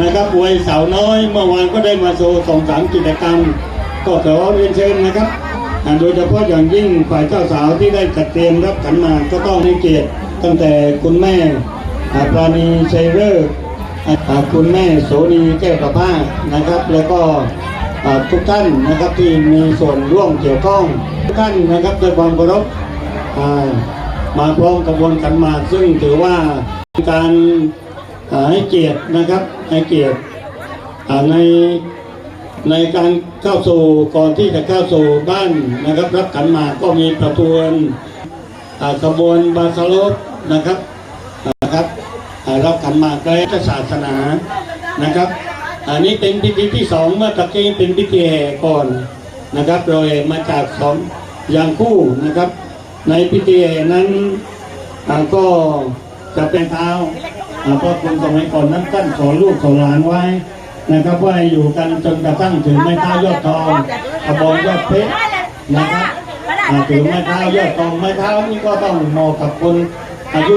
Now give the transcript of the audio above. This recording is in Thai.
นะครับอวยสาวน้อยเมื่อวานก็ได้มาโชว์สองสามกิจกรรม ก็ขอเรียนเชิญนะครับโดยเฉพาะอย่างยิ่งฝ่ายเจ้าสาวที่ได้จัดเตรียมรับขันมาก็ต้องให้เกียรติตั้งแต่คุณแม่อาปราณีชัยเลิศอ่าคุณแม่โสนีแก้วประภานะครับ แล้วก็ทุกท่านนะครับที่มีส่วนร่วมเกี่ยวข้องทุกท่านนะครับด้วยความเคารพมาพร้อมกระบวนขันมาซึ่งถือว่าการ ให้เกียรตินะครับให้เกียรติในในการเข้าสู่ก่อนที่จะเข้าสู่บ้านนะครับ รับขันหมาก็มีประทวนขบวนบาสลบนะครับนะครับรับขันหมากและศาสนานะครับ อันนี้เป็นพิธีที่สองเมื่อตะกี้เป็นพิธีแห่ก่อนนะครับโดยมาจากสองอย่างคู่นะครับ ในพิธีแห่นั้นก็จะเป็นเท้า พราะคนสมัยก่อนนั้นท่านสอนลูกสอนหลานไว้นะครับว่าให้อยู่กันจนกระทั่งถึงไม้เท้ายอดทองกระบองยอดเพชรนะครับอาถึงไม้เท้ายอดทองไม้เท้านี่ก็ต้องเหมาะกับคนอายุ